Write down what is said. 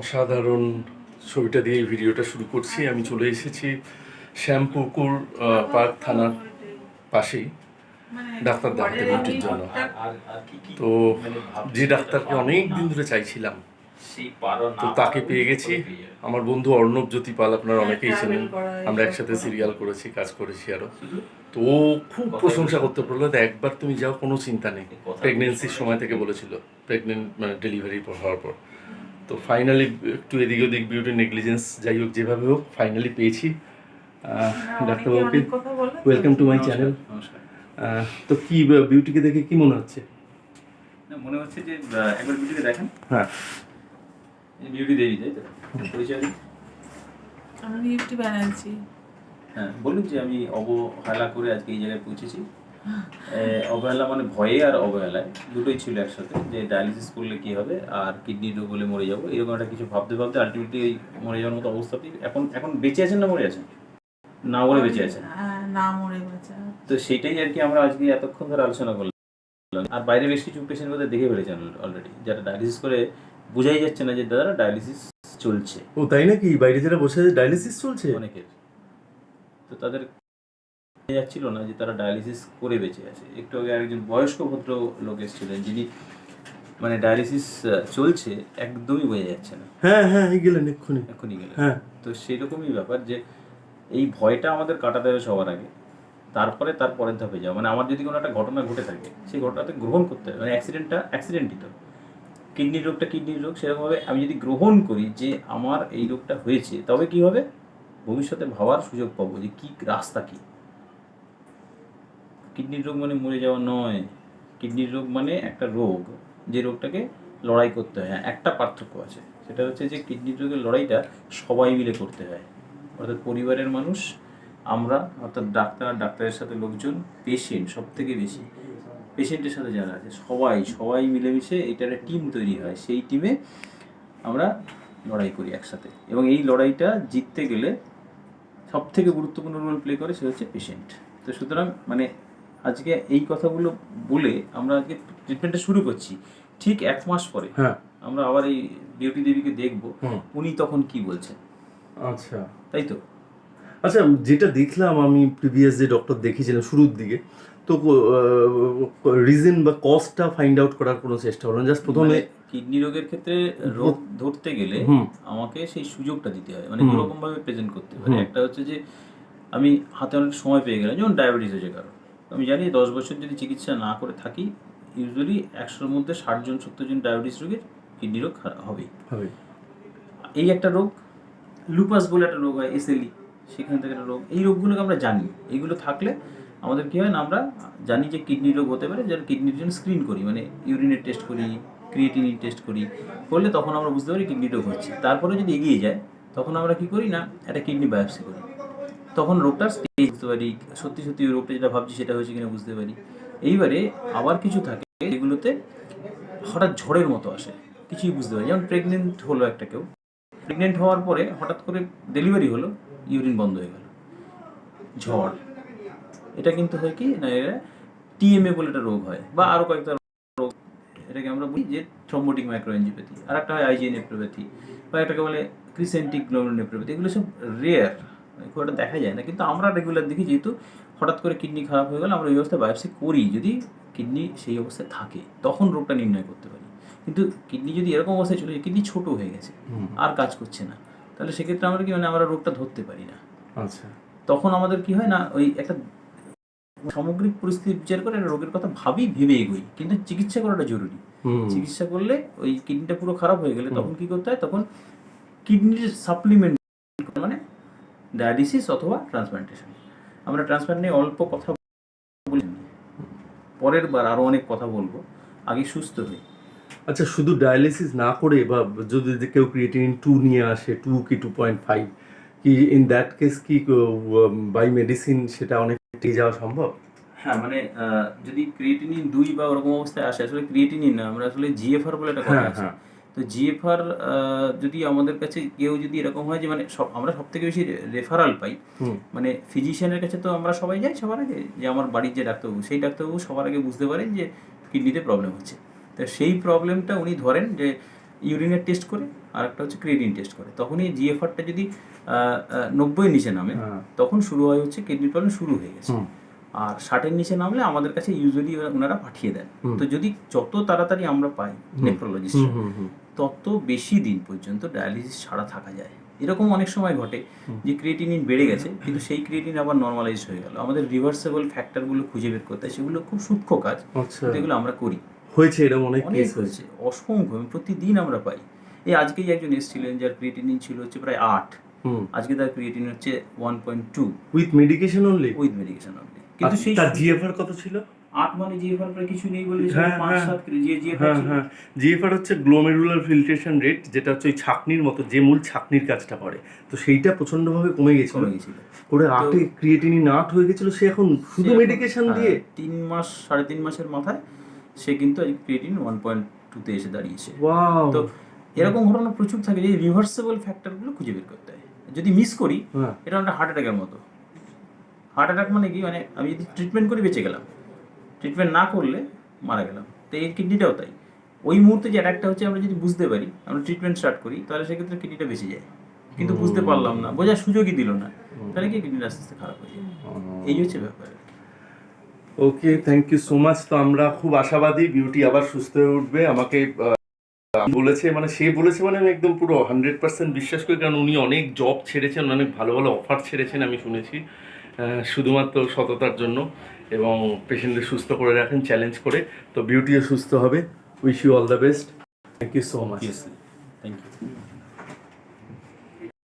অসাধারণ ছবিটা দিয়ে এই ভিডিওটা শুরু করছি। আমি চলে এসেছি শ্যামপুকুর পার্ক থানার পাশেই। ডাক্তার দেখাতে ডিউটির জন্য। তো মানে যে ডাক্তারকে অনেক দিন ধরে চাইছিলাম তো তাকে পেয়ে গেছি। আমার বন্ধু অর্ণব জ্যোতি পাল আপনারা অনেকেই travel চেনেন। আমরা একসাথে সিরিয়াল করেছি কাজ করেছি আরও। শুধু? তো ও খুব প্রশংসা করতে পারল একবার তুমি যাও কোনো চিন্তা নেই। প্রেগনেন্সির সময় থেকে বলেছিল প্রেগনেন্ট মানে ডেলিভারি হওয়ার পর। তো ফাইনালি একটু এদিক ওদিক বিউটি নেগলিজেন্স যাই হোক যেভাবে হোক ফাইনালি পেয়েছি। ডাক্তারবাবুকে ওয়েলকাম টু মাই চ্যানেল তো কি বিউটিকে দেখে কি মনে হচ্ছে? না, মনে হচ্ছে যে একবার বিউটিকে দেখেন। হ্যাঁ। বিউটি দেবী তাই তো? পরিচয় আমি নিফটি ব্যানার্জি হ্যাঁ বলুন যে আমি অবহেলা করে আজকে এই জায়গায় পৌঁছেছি। অবহেলা মানে ভয়ে আর অবহেলায়। দুটোই ছিল একসাথে যে ডায়ালিসিস করলে কি হবে আর কিডনি রোগ হলে মরে যাব এরকম একটা কিছু ভাবতে ভাবতে আলটিমেটলি এই মরে যাওয়ার মতো অবস্থাতেই এখন এখন বেঁচে আছেন না মরে আছেন? না বলে বেঁচে আছেন? না মরে তো সেটাই আর কি আমরা আজকে এতক্ষণ ধরে আলোচনা করলাম। আর বাইরে বেশ কিছু পেশেন্ট বোধহয় দেখে ফেলেছেন অলরেডি যারা ডায়ালিসিস করে বোঝাই যাচ্ছে না যে দাদা ডায়ালিসিস চলছে। ও তাই নাকি? বাইরে যারা বসে আছে ডায়ালিসিস চলছে? অনেকের। তো তাদের যাচ্ছিল না যে তারা ডায়ালিসিস করে বেঁচে আছে। একটু আগে একজন বয়স্ক ভদ্র লোক এসেছিলেন যিনি মানে ডায়ালিসিস চলছে একদমই বোঝা যাচ্ছে না। হ্যাঁ হ্যাঁ গেলেন এক্ষুনি। এখনই গেলে হ্যাঁ। তো সেরকমই ব্যাপার যে এই ভয়টা আমাদের কাটাতে হবে সবার আগে। তারপরে তার পরের ধাপে যাওয়া। মানে আমার যদি কোনো একটা ঘটনা ঘটে থাকে সেই ঘটনাতে গ্রহণ করতে হবে। মানে অ্যাক্সিডেন্টটা অ্যাক্সিডেন্টই তো। কিডনির রোগটা কিডনির রোগ সেরকমভাবে আমি যদি গ্রহণ করি যে আমার এই রোগটা হয়েছে তবে কি হবে? ভবিষ্যতে ভাবার সুযোগ পাবো যে কী রাস্তা কি? কিডনির রোগ মানে মরে যাওয়া নয়। কিডনির রোগ মানে একটা রোগ, যে রোগটাকে লড়াই করতে হয়। একটা পার্থক্য আছে, সেটা হচ্ছে যে কিডনির রোগের লড়াইটা সবাই মিলে করতে হয়। অর্থাৎ পরিবারের মানুষ, আমরা, অর্থাৎ ডাক্তার, ডাক্তারের সাথে লোকজন পেশেন্ট সব থেকে বেশি। পেশেন্টের সাথে যারা আছে, সবাই সবাই মিলেমিশে এটার টিম তৈরি হয়। সেই টিমে আমরা লড়াই করি একসাথে। এবং এই লড়াইটা জিততে গেলে সব থেকে গুরুত্বপূর্ণ রোল প্লে করে সে হচ্ছে পেশেন্ট তো সুতরাং মানে আজকে এই কথাগুলো বলে আমরা আজকে ট্রিটমেন্টটা শুরু করছি। ঠিক এক মাস পরে হ্যাঁ। আমরা আবার এই বিউটি দেবীকে দেখব। উনি তখন কি বলছেন? আচ্ছা। তাই তো? আচ্ছা যেটা দেখলাম আমি প্রিভিয়াস যে ডক্টর দেখিয়েছিলাম শুরুর দিকে তো রিজন বা কজটা ফাইন্ড আউট করার কোনো চেষ্টা হলো জাস্ট প্রথমে কিডনি রোগের ক্ষেত্রে রোগ ধরতে গেলে। আমাকে সেই সুযোগটা দিতে হয়। মানে। দুরকম ভাবে প্রেজেন্ট করতে হয়? একটা হচ্ছে যে আমি হাতে অনেক সময় পেয়ে গেলাম যেমন ডায়াবেটিস হয়েছে কারও আমি জানি দশ বছর যদি চিকিৎসা না করে থাকি ইউজুয়ালি একশোর মধ্যে ষাট জন সত্তর জন ডায়াবেটিস রোগের কিডনি রোগ হবেই। হবে। এই একটা রোগ লুপাস বলে একটা রোগ হয় এসএলই সেখান থেকে একটা রোগ। এই রোগগুলোকে আমরা জানি। এইগুলো থাকলে আমাদের কী হয় না আমরা জানি যে কিডনি রোগ হতে পারে যার কিডনির জন্য স্ক্রিন করি মানে ইউরিনের টেস্ট করি ক্রিয়েটিনিন টেস্ট করি। করলে তখন আমরা বুঝতে পারি কিডনি রোগ হচ্ছে। তারপরে যদি এগিয়ে যায় তখন আমরা কি করি না একটা কিডনি বায়োপসি করি। তখন রোগটার স্টেজ বুঝতে পারি। সত্যি সত্যি ওই রোগটা যেটা ভাবছি সেটা হয়েছে কিনা বুঝতে পারি। এইবারে আবার কিছু থাকে যেগুলোতে হঠাৎ ঝড়ের মতো আসে। কিছুই বুঝতে পারি যেমন প্রেগনেন্ট হলো একটা কেউ। প্রেগনেন্ট হওয়ার পরে হঠাৎ করে ডেলিভারি হলো ইউরিন বন্ধ হয়ে গেল। ঝড়। এটা কিন্তু হয় কি না, এটা টিএমএ বলে একটা রোগ হয় বা আরও কয়েকটা রোগ। এটাকে আমরা বলি যে থ্রম্বোটিক মাইক্রোএনজিওপ্যাথি আর একটা হয় আইজিএন নেপ্রোপ্যাথি বা একটাকে বলে ক্রিসেন্টিক নেপ্রোপ্যাথি এগুলো সব রেয়ার খুব একটা দেখা যায় না। কিন্তু আমরা রেগুলার দেখি যেহেতু হঠাৎ করে কিডনি খারাপ হয়ে গেলে আমরা ওই অবস্থায় বায়োপসি করি। যদি কিডনি সেই অবস্থায় থাকে তখন রোগটা নির্ণয় করতে পারি। কিন্তু কিডনি যদি এরকম অবস্থায় চলে যায় কিডনি ছোট হয়ে গেছে আর কাজ করছে না। তাহলে সেক্ষেত্রে আমরা কি মানে আমরা রোগটা ধরতে পারি না। আচ্ছা। তখন আমাদের কি হয় না ওই একটা সামগ্রিক পরিস্থিতি বিচার করে রোগের কথা ভাবি ভেবে এগোই। কিন্তু চিকিৎসা করাটা জরুরি। হুম। চিকিৎসা করলে ওই কিডনিটা পুরো খারাপ হয়ে গেলে তখন কি করতে হয়? তখন কিডনির সাপ্লিমেন্ট মানে ডায়ালিসিস অথবা ট্রান্সপ্লান্টেশন আমরা ট্রান্সপ্লান্ট নিয়ে অল্প কথা বলি। পরের বার আরও অনেক কথা বলব। আগে সুস্থ হই। আচ্ছা শুধু ডায়ালিসিস না করে বা যদি কেউ ক্রিয়েটিনিন টু নিয়ে আসে টু কি টু পয়েন্ট ফাইভ কি ইন দ্যাট কেস কি বাই মেডিসিন সেটা অনেক ঠিক যাওয়া সম্ভব? হ্যাঁ মানে যদি ক্রিয়েটিনিন দুই বা ওরকম অবস্থায় আসে আসলে ক্রিয়েটিনিন না আমরা আসলে জিএফআর বলে একটা কথা হ্যাঁ, আছে। হ্যাঁ। তো জিএফআর যদি আমাদের কাছে কেউ যদি এরকম হয় যে মানে সব আমরা সব থেকে বেশি রেফারাল পাই মানে ফিজিশিয়ানের কাছে তো আমরা সবাই যাই সবার আগে যে আমার বাড়ির যে ডাক্তারবাবু সেই ডাক্তারবাবু সবার আগে বুঝতে পারেন যে কিডনিতে প্রবলেম হচ্ছে। তো সেই প্রবলেমটা উনি ধরেন যে ইউরিনের টেস্ট করে আর একটা হচ্ছে ক্রিয়েটিন টেস্ট করে। তখনই জিএফআরটা যদি নব্বই নিচে নামে হ্যাঁ। তখন শুরু হয় হচ্ছে কিডনি প্রবলেম শুরু হয়ে গেছে। আর ষাটের নিচে নামলে আমাদের কাছে ইউজুয়ালি ওনারা পাঠিয়ে দেন। তো যদি যত তাড়াতাড়ি আমরা পাই নেফ্রোলজিস্ট হুম হুম হুম। তত বেশি দিন পর্যন্ত ডায়ালিসিস ছাড়া থাকা যায়। এরকম অনেক সময় ঘটে যে ক্রিয়েটিনিন বেড়ে গেছে কিন্তু সেই ক্রিয়েটিন আবার নর্মালাইজ হয়ে গেল। আমাদের রিভার্সেবল ফ্যাক্টরগুলো খুঁজে বের করতে হয় সেগুলো খুব সূক্ষ্ম কাজ আচ্ছা। কিন্তু এগুলো আমরা করি। হয়েছে এরকম অনেক কেস হয়েছে অসংখ্য এবং প্রতিদিন আমরা পাই। এই আজকেই একজন এসেছিলেন যার ক্রিয়েটিনিন ছিল হচ্ছে প্রায় আট। আজকে তার ক্রিয়েটিন হচ্ছে one point two with medication only with medication only কিন্তু সেই তার জিএফআর কত ছিল? আট মানে জিএফআর প্রায় কিছু নেই বললে হ্যাঁ, পাঁচ হ্যাঁ। সাত যে জিএফআর হ্যাঁ হ্যাঁ। জিএফআর হচ্ছে গ্লোমেরুলার ফিল্ট্রেশন রেট যেটা হচ্ছে ওই ছাকনির মতো যে মূল ছাকনির কাজটা করে। তো সেইটা কমে গেছিল। কমে গেছিল। করে আটে ক্রিয়েটিনিন আট হয়ে গেছিল সে এখন শুধু মেডিকেশন হ্যাঁ, দিয়ে? তিন মাস সাড়ে তিন মাসের মাথায় সে কিন্তু আজ ক্রিয়েটিন ওয়ান পয়েন্ট টুতে এসে দাঁড়িয়েছে। তো এরকম ঘটনা প্রচুর থাকে যে রিভার্সেবল ফ্যাক্টরগুলো খুঁজে বের করতে হয়। যদি মিস করি হ্যাঁ। এটা একটা হার্ট অ্যাটাকের মতো। হার্ট অ্যাটাক মানে কি? মানে আমি যদি ট্রিটমেন্ট করে বেঁচে গেলাম ট্রিটমেন্ট না করলে মারা গেলাম। তো এই কিডনিটাও তাই। ওই মুহূর্তে যে অ্যাটাকটা হচ্ছে আমরা যদি বুঝতে পারি আমরা ট্রিটমেন্ট স্টার্ট করি তাহলে সেক্ষেত্রে কিডনিটা বেঁচে যায়। কিন্তু বুঝতে পারলাম না বোঝার সুযোগই দিল না। তাহলে কি কিডনিটা আস্তে আস্তে খারাপ হয়ে যায়। এই হচ্ছে ব্যাপার। Okay thank you so much তো আমরা খুব আশাবাদী বিউটি আবার সুস্থ হয়ে উঠবে। আমাকে বলেছে মানে সে বলেছে মানে আমি একদম পুরো হান্ড্রেড পার্সেন্ট বিশ্বাস করি কারণ উনি অনেক জব ছেড়েছেন অনেক ভালো ভালো অফার ছেড়েছেন আমি শুনেছি শুধুমাত্র সততার জন্য। এবং পেশেন্টদের সুস্থ করে রাখেন চ্যালেঞ্জ করে। তো বিউটিও সুস্থ হবে। Wish you all the best thank you so much thank you